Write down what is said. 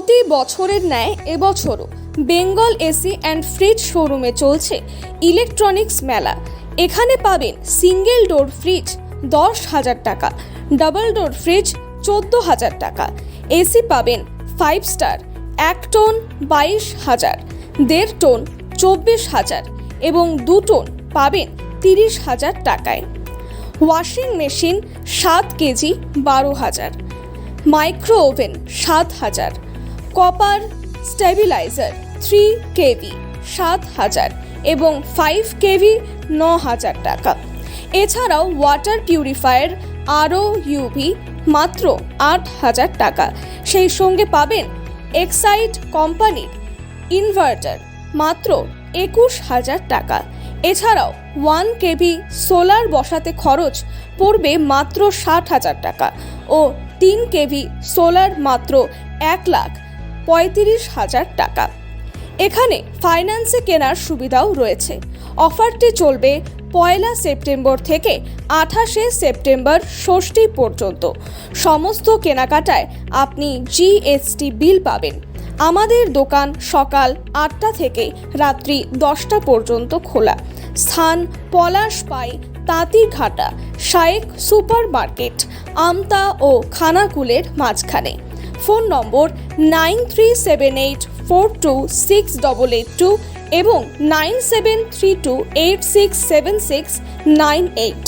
প্রতি বছরের ন্যায় এবছরও বেঙ্গল এসি অ্যান্ড ফ্রিজ শোরুমে চলছে ইলেকট্রনিক্স মেলা। এখানে পাবেন সিঙ্গেল ডোর ফ্রিজ দশ হাজার টাকা, ডাবল ডোর ফ্রিজ চোদ্দ হাজার টাকা। এসি পাবেন ফাইভ স্টার, এক টন বাইশ হাজার, দেড় টন চব্বিশ হাজার এবং দু টন পাবেন তিরিশ হাজার টাকায়। ওয়াশিং মেশিন সাত কেজি বারো হাজার, মাইক্রো ওভেন সাত হাজার কপার স্টেবিলাইজার থ্রি কেভি সাত হাজার এবং ফাইভ কেভি ন হাজার টাকা। এছাড়াও ওয়াটার পিউরিফায়ার আরও ইউভি মাত্র আট হাজার টাকা। সেই সঙ্গে পাবেন এক্সাইড কোম্পানির ইনভার্টার মাত্র একুশ হাজার টাকা। এছাড়াও ওয়ান কেভি সোলার বসাতে খরচ পড়বে মাত্র ষাট হাজার টাকা ও তিন কেভি সোলার মাত্র এক লাখ পঁয়ত্রিশ হাজার টাকা। এখানে ফাইন্যান্সে কেনার সুবিধাও রয়েছে। অফারটি চলবে পয়লা সেপ্টেম্বর থেকে আঠাশে সেপ্টেম্বর ষষ্ঠী পর্যন্ত। সমস্ত কেনাকাটায় আপনি জিএসটি বিল পাবেন। আমাদের দোকান সকাল আটটা থেকে রাত্রি দশটা পর্যন্ত খোলা। স্থান পলাশ পলাশপাই তাঁতিঘাটা, শায়েক সুপার মার্কেট আমতা ও খানাকুলের মাঝখানে। Phone number nine three seven eight four two six double eight two এবং nine seven three two eight six seven six nine eight.